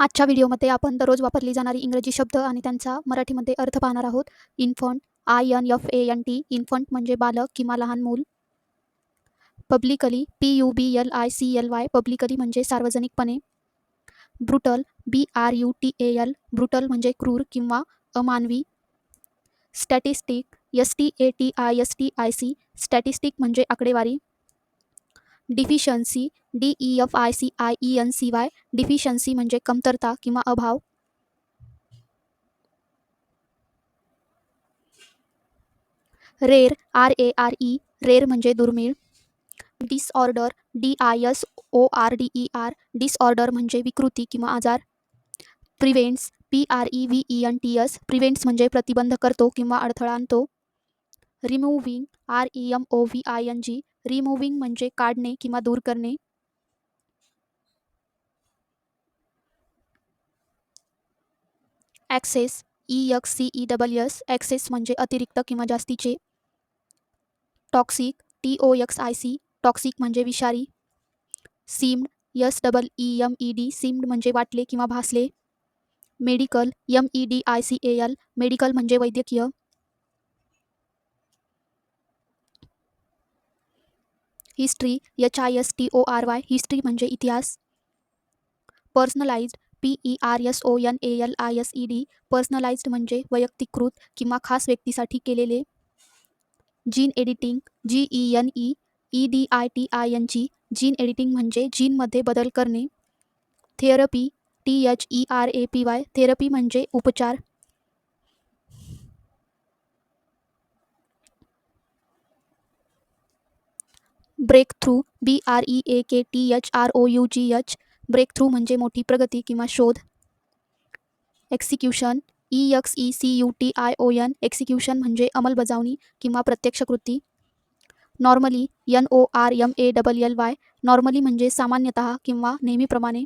आजच्या व्हिडिओमध्ये आपण दररोज वापरली जाणारी इंग्रजी शब्द आणि त्यांचा मराठीमध्ये अर्थ पाहणार आहोत. Infant I N F A N T infant म्हणजे बालक किंवा लहान मूल. Publicly P U B L I C L Y publicly म्हणजे सार्वजनिकपणे. Brutal B R U T A L brutal म्हणजे क्रूर किंवा अमानवी. Statistic S T A T I S T I C statistic म्हणजे आकडेवारी. Deficiency D E F I C I E N C Y deficiency म्हणजे कमतरता किंवा अभाव. रेर are A R E rare म्हणजे दुर्मिळ. Disorder D I S O R D E R disorder म्हणजे विकृती किंवा आजार. Prevents P R E V E N T S prevents म्हणजे प्रतिबंध करतो किंवा अडथळा आणतो. Removing R E M O V I N G removing म्हणजे काढणे किंवा दूर करणे. Excess E X C E double S excess म्हणजे अतिरिक्त किंवा जास्तीचे. Toxic T O X I C toxic म्हणजे विषारी. Seemed S double E M E D seemed म्हणजे वाटले किंवा भासले. Medical M E D I C A L medical म्हणजे वैद्यकीय. History H I S T O R Y history म्हणजे इतिहास. Personalised P E R S O N A L I S E D personalised म्हणजे वैयक्तिकृत किंवा खास व्यक्तीसाठी केलेले. Gene editing G E N E E D I T I N G gene editing म्हणजे जीनमध्ये बदल करणे. Therapy T H E R A P Y therapy म्हणजे उपचार. Breakthrough B R E A K T H R O U G H breakthrough म्हणजे मोठी प्रगती किंवा शोध. Execution E X E C U T I O N execution म्हणजे अंमलबजावणी किंवा प्रत्यक्ष कृती normally N O R M A double L Y normally म्हणजे सामान्यतः किंवा नेहमीप्रमाणे.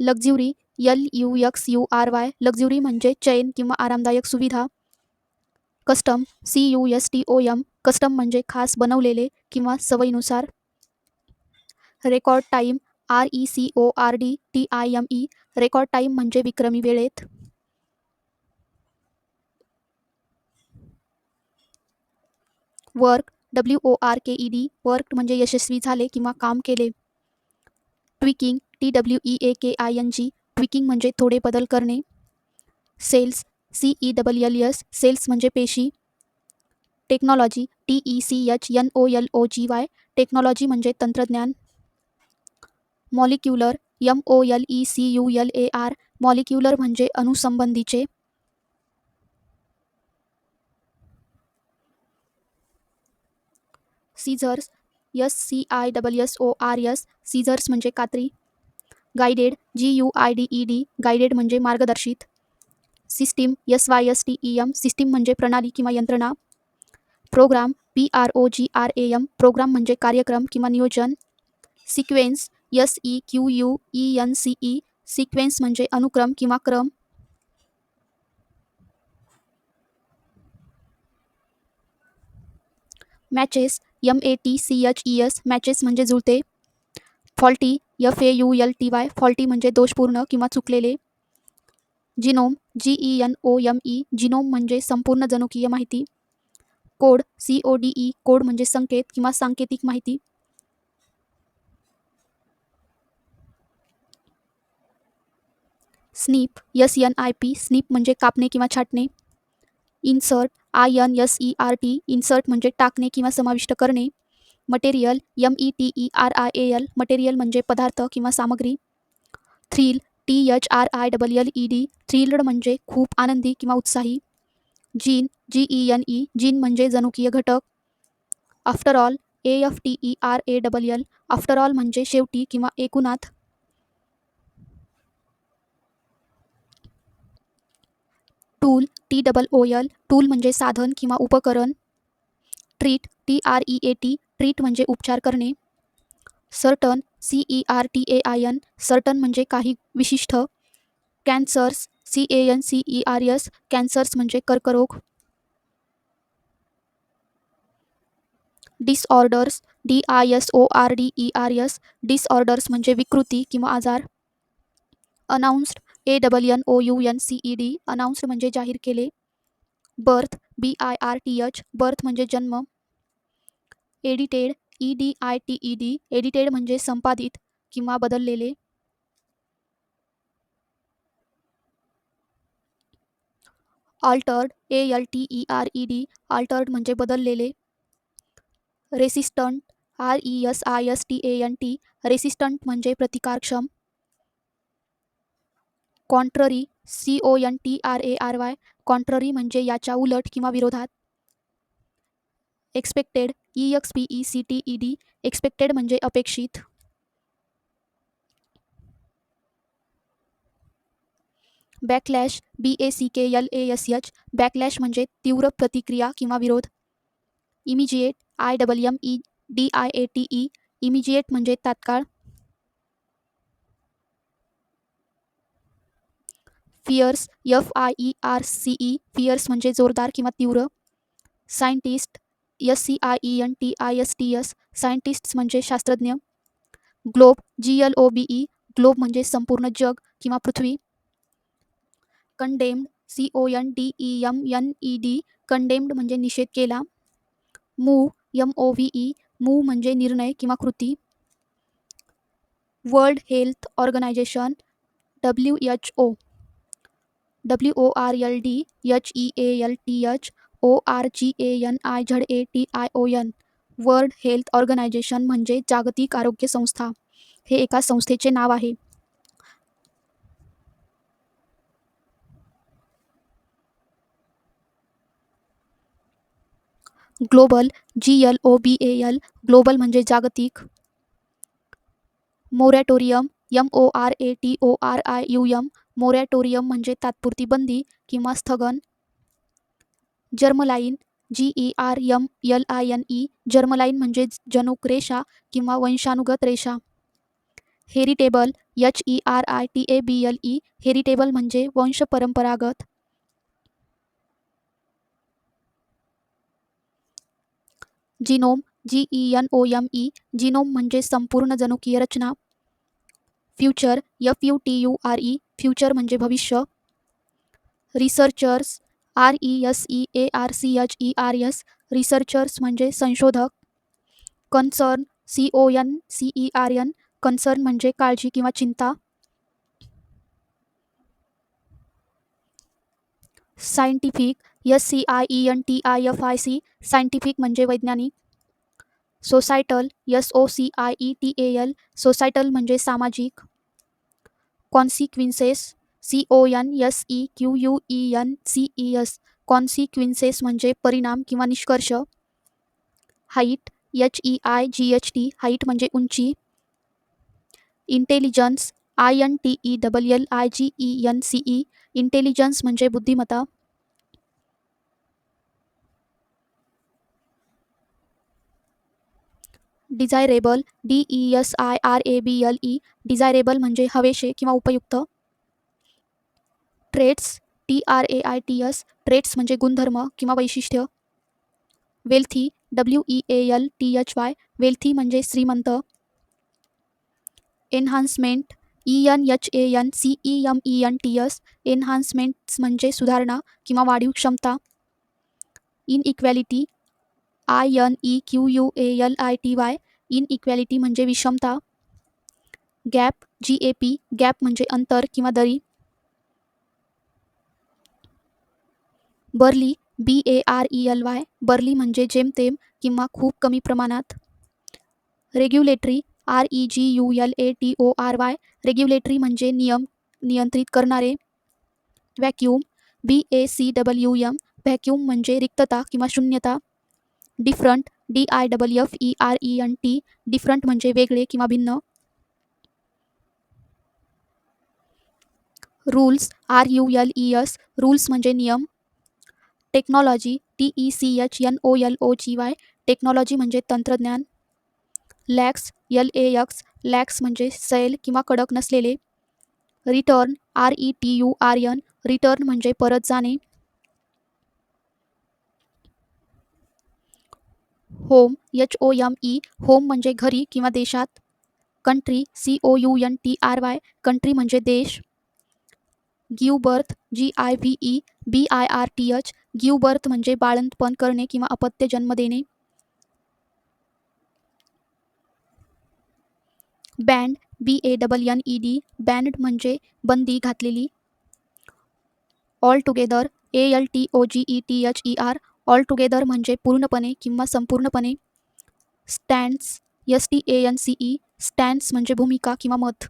Luxury L U X U R Y luxury म्हणजे चैन किंवा आरामदायक सुविधा. Custom C U S T O M custom म्हणजे खास बनवलेले किंवा सवयीनुसार. Record time R E C O R D T I M E record time म्हणजे विक्रमी वेळेत. वर्क डब्ल्यू ओ आर के ई डी वर्क म्हणजे यशस्वी झाले किंवा काम केले. Tweaking T W E A K I N G tweaking म्हणजे थोडे बदल करणे. Cells C E double L S cells म्हणजे पेशी. Technology T E C H N O L O G Y technology म्हणजे तंत्रज्ञान. Molecular M O L E C U L A R molecular म्हणजे अणुसंबंधीचे scissors S C I double S O R S scissors म्हणजे कात्री. Guided G U I D E D guided म्हणजे मार्गदर्शित. System S Y S T E M system म्हणजे प्रणाली किंवा यंत्रणा. Program P R O G R A M program म्हणजे कार्यक्रम किंवा नियोजन. Sequence S E Q U E N C E sequence म्हणजे अनुक्रम किंवा क्रम. Matches M A T C H E S matches म्हणजे जुळते. Faulty F A U L T Y faulty म्हणजे दोषपूर्ण किंवा चुकलेले. Genome G E N O M E genome म्हणजे संपूर्ण जनुकीय माहिती. Code C O D E code म्हणजे संकेत किंवा सांकेतिक माहिती. Snip S N I P snip म्हणजे कापणे किंवा छाटणे. Insert I N S E R T insert म्हणजे टाकणे किंवा समाविष्ट करणे. Material M E T E R I A L material म्हणजे पदार्थ किंवा सामग्री. Thrill T H R I double L E D thrilled म्हणजे खूप आनंदी किंवा उत्साही. Gene G E N E gene म्हणजे जनुकीय घटक. After all A F T E R A double L after all म्हणजे शेवटी किंवा एकूणात. Tool T double O L tool म्हणजे साधन किंवा उपकरण. Treat T R E A T treat म्हणजे उपचार करणे. Certain C E R T A I N certain म्हणजे काही विशिष्ट. Cancers C A N C E R S cancers म्हणजे कर्करोग. Disorders D I S O R D E R S disorders म्हणजे विकृती किंवा आजार. Announced A double N O U N C E D announced म्हणजे जाहीर केले. Birth B I R T H birth म्हणजे जन्म. Edited E D I T E D edited म्हणजे संपादित किंवा बदललेले. Altered A L T E R E D altered म्हणजे बदललेले. Resistant R E S I S T A N T resistant म्हणजे प्रतिकारक्षम. Contrary C O N T R A R Y contrary म्हणजे याच्या उलट किंवा विरोधात. Expected E X P E C T E D expected म्हणजे अपेक्षित. Backlash, B A C K, L A S H, backlash म्हणजे तीव्र प्रतिक्रिया किंवा विरोध. Immediate, I double M E D I A T E, immediate म्हणजे तात्काळ. Fierce, F I E R C E, fierce म्हणजे जोरदार किंवा तीव्र. Scientist, S C I E N T I S T S, scientists म्हणजे शास्त्रज्ञ. Globe, G L O B E, globe म्हणजे संपूर्ण जग किंवा पृथ्वी. Condemned C O N D E M N E D condemned म्हणजे निषेध केला. Move M O V E move म्हणजे निर्णय किंवा कृती. World Health Organization W H O. W O R L D H E A L T H O R G A N I Z A T I O N. World Health Organization म्हणजे जागतिक आरोग्य संस्था. हे एका संस्थेचे नाव आहे. Global G L O B A L global म्हणजे जागतिक. Moratorium M O R A T O R I U M moratorium म्हणजे तात्पुरती बंदी किंवा स्थगन. Germline G E R M L I N E germline म्हणजे जनुक रेषा किंवा वंशानुगत रेषा. Heritable H E R I T A B L E heritable म्हणजे वंश परंपरागत genome G E N O M E genome म्हणजे संपूर्ण जनुकीय रचना. Future F U T U R E future म्हणजे भविष्य. Researchers R E S E A R C H E R S researchers म्हणजे संशोधक. Concern C O N C E R N concern म्हणजे काळजी किंवा चिंता. Scientific S C I E N T I F I C scientific म्हणजे वैज्ञानिक. Societal S O C I E T A L societal म्हणजे सामाजिक. Consequences C O N S E Q U E N C E S consequences म्हणजे परिणाम किंवा निष्कर्ष. Height H E I G H T height म्हणजे उंची. Intelligence I N T E double L I G E N C E intelligence म्हणजे बुद्धिमत्ता. Desirable D E S I R A B L E desirable म्हणजे हवेशे किंवा उपयुक्त. Traits T R A I T S traits म्हणजे गुणधर्म किंवा वैशिष्ट्य. Wealthy W E A L T H Y wealthy म्हणजे श्रीमंत. Enhancement E N H A N C E M E N T S enhancements म्हणजे सुधारणा किंवा वाढीव क्षमता. Inequality I N E Q U A L I T Y inequality म्हणजे विषमता. Gap G A P gap म्हणजे अंतर किंवा दरी. Barely B A R E L Y barely म्हणजे जेमतेम किंवा खूप कमी प्रमाणात. Regulatory R E G U L A T O R Y regulatory म्हणजे नियम, नियंत्रित करणारे. Vacuum B A C W M vacuum म्हणजे रिक्तता किंवा शून्यता. Different D I double F E R E N T different म्हणजे वेगळे किंवा भिन्न. Rules R U L E S rules म्हणजे नियम. Technology T E C H N O L O G Y technology म्हणजे तंत्रज्ञान. Lax L A X lax म्हणजे सैल किंवा कडक नसलेले. Return R E T U R N return म्हणजे परत जाणे. Home, H O M E, home म्हणजे घरी किंवा देशात? Country, C O U N T R Y, country म्हणजे देश? Give birth G I V E, B I R T H give birth म्हणजे बाळंतपण करणे किंवा अपत्य जन्म देणे? Banned, B A double N E D, banned म्हणजे बंदी घातलेली? Altogether, A L T O G E T H E R altogether म्हणजे पूर्णपणे किंवा संपूर्णपणे stance S T A N C E stance म्हणजे भूमिका किंवा मत.